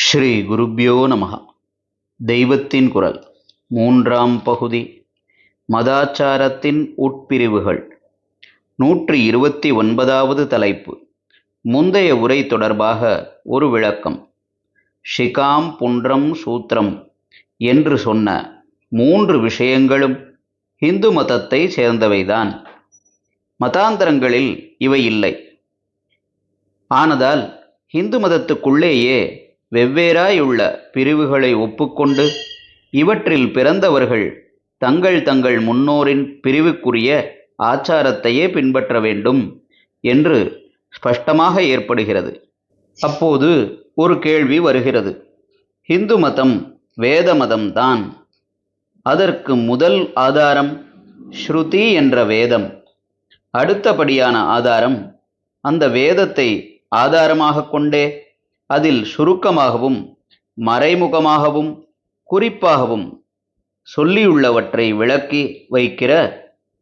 ஸ்ரீ குருப்யோ நமः தெய்வத்தின் குரல். மூன்றாம் பகுதி. மதாச்சாரத்தின் உட்பிரிவுகள். நூற்றி இருபத்தி ஒன்பதாவது தலைப்பு. முந்தைய உரை தொடர்பாக ஒரு விளக்கம். ஷிகாம் புன்றம் சூத்திரம் என்று சொன்ன மூன்று விஷயங்களும் இந்து மதத்தை சேர்ந்தவைதான். மதாந்தரங்களில் இவை இல்லை. ஆனதால் இந்து மதத்துக்குள்ளேயே வெவ்வேறாயுள்ள பிரிவுகளை ஒப்புக்கொண்டு இவற்றில் பிறந்தவர்கள் தங்கள் தங்கள் முன்னோரின் பிரிவுக்குரிய ஆச்சாரத்தையே பின்பற்ற வேண்டும் என்று ஸ்பஷ்டமாக ஏற்படுகிறது. அப்போது ஒரு கேள்வி வருகிறது. இந்து மதம் வேத மதம்தான் அதற்கு முதல் ஆதாரம் ஸ்ருதி என்ற வேதம். அடுத்தபடியான ஆதாரம் அந்த வேதத்தை ஆதாரமாக கொண்டே அதில் சுருக்கமாகவும் மறைமுகமாகவும் குறிப்பாகவும் சொல்லியுள்ளவற்றை விளக்கி வைக்கிற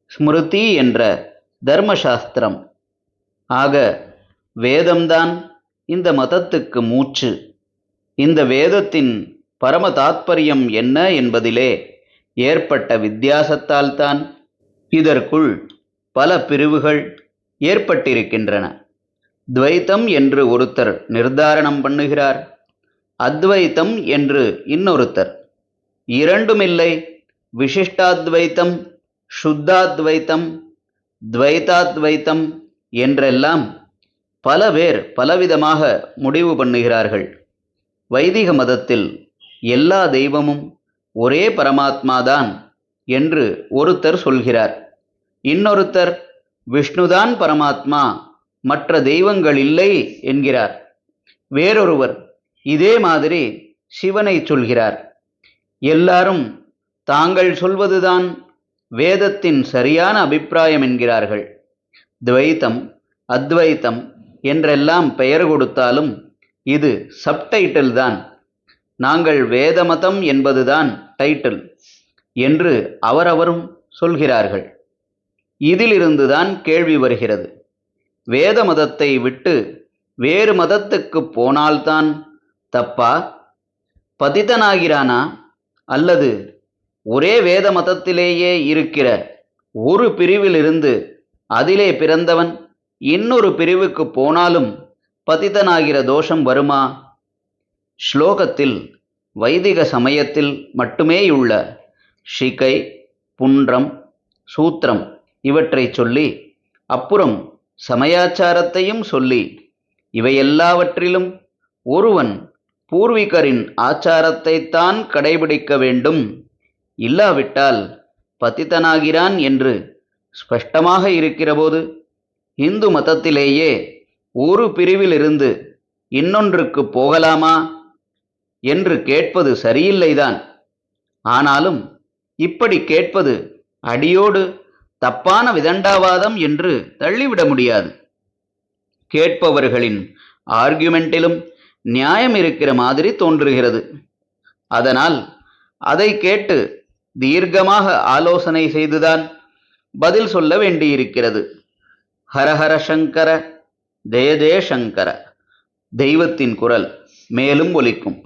ஸ்மிருதி என்ற தர்மசாஸ்திரம். ஆக வேதம்தான் இந்த மதத்துக்கு மூச்சு. இந்த வேதத்தின் பரம தாத்பரியம் என்ன என்பதிலே ஏற்பட்ட வித்தியாசத்தால்தான் இதற்குள் பல பிரிவுகள் ஏற்பட்டிருக்கின்றன. துவைத்தம் என்று ஒருத்தர் நிர்தாரணம் பண்ணுகிறார். அத்வைத்தம் என்று இன்னொருத்தர். இரண்டுமில்லை. விசிஷ்டாத்வைத்தம் சுத்தாத்வைத்தம் துவைத்தாத்வைத்தம் என்றெல்லாம் பல பேர் பலவிதமாக முடிவு பண்ணுகிறார்கள். வைதிக மதத்தில் எல்லா தெய்வமும் ஒரே பரமாத்மாதான் என்று ஒருத்தர் சொல்கிறார். இன்னொருத்தர் விஷ்ணுதான் பரமாத்மா மற்ற தெய்வங்கள் இல்லை என்கிறார். வேறொருவர் இதே மாதிரி சிவனை சொல்கிறார். எல்லாரும் தாங்கள் சொல்வதுதான் வேதத்தின் சரியான அபிப்பிராயம் என்கிறார்கள். துவைத்தம் அத்வைத்தம் என்றெல்லாம் பெயர் கொடுத்தாலும் இது சப்டைட்டில் தான். நாங்கள் வேதமதம் என்பதுதான் டைட்டில் என்று அவரவரும் சொல்கிறார்கள். இதிலிருந்துதான் கேள்வி வருகிறது. வேத மதத்தை விட்டு வேறு மதத்துக்கு போனால்தான் தப்பா? பதிதனாகிறானா? அல்லது ஒரே வேத மதத்திலேயே இருக்கிற ஒரு பிரிவிலிருந்து அதிலே பிறந்தவன் இன்னொரு பிரிவுக்கு போனாலும் பதிதனாகிற தோஷம் வருமா? ஸ்லோகத்தில் வைதிக சமயத்தில் மட்டுமேயுள்ள ஷிகை புன்றம் சூத்திரம் இவற்றை சொல்லி அப்புறம் சமயாச்சாரத்தையும் சொல்லி இவையெல்லாவற்றிலும் ஒருவன் பூர்வீகரின் ஆச்சாரத்தைத்தான் கடைபிடிக்க வேண்டும். இல்லாவிட்டால் பதித்தனாகிறான் என்று ஸ்பஷ்டமாக இருக்கிறபோது இந்து மதத்திலேயே ஒரு பிரிவிலிருந்து இன்னொன்றுக்கு போகலாமா என்று கேட்பது சரியில்லைதான். ஆனாலும் இப்படி கேட்பது அடியோடு தப்பான விதண்டாவாதம் என்று தள்ளிவிட முடியாது. கேட்பவர்களின் ஆர்குமெண்டிலும் நியாயம் இருக்கிற மாதிரி தோன்றுகிறது. அதனால் அதை கேட்டு தீர்க்கமாக ஆலோசனை செய்துதான் பதில் சொல்ல வேண்டியிருக்கிறது. ஹரஹர சங்கர ஜெய ஜெயசங்கர தெய்வத்தின் குரல் மேலும் ஒலிக்கும்.